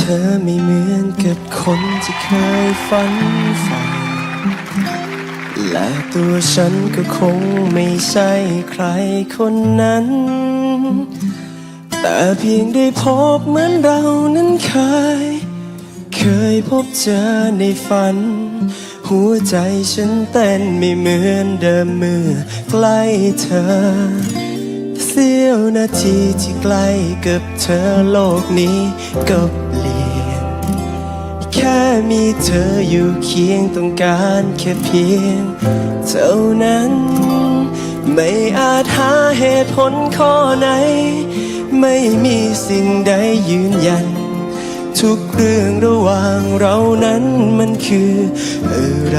ธอไม่เหมือนกับคนที่เคยฝันใฝ่และตัวฉันก็คงไม่ใช่ใครคนนั้น แต่เพียงได้พบเหมือนเรานั้นเคย เคยพบเจอในฝัน หัวใจฉันเต้นไม่เหมือนเดิมเมื่อใกล้เธอ เสี้ยวนาทีที่ใกล้กับเธอโลกนี้ก็เปลี่ยน แค่มีเธออยู่เคียงต้องการแค่เพียง เท่านั้น ไม่อาจหาเหตุผลข้อไหน ไม่มีสิ่งใดยืนยัน ทุกเรื่องระหว่างเรานั้นมันคืออะไร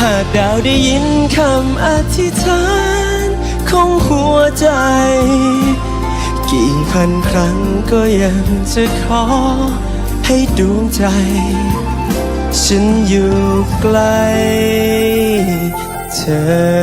หากดาวได้ยินคำอธิษฐานของหัวใจ กี่พันครั้งก็ยังจะขอให้ดวงใจ ฉันอยู่ใกล้เธอ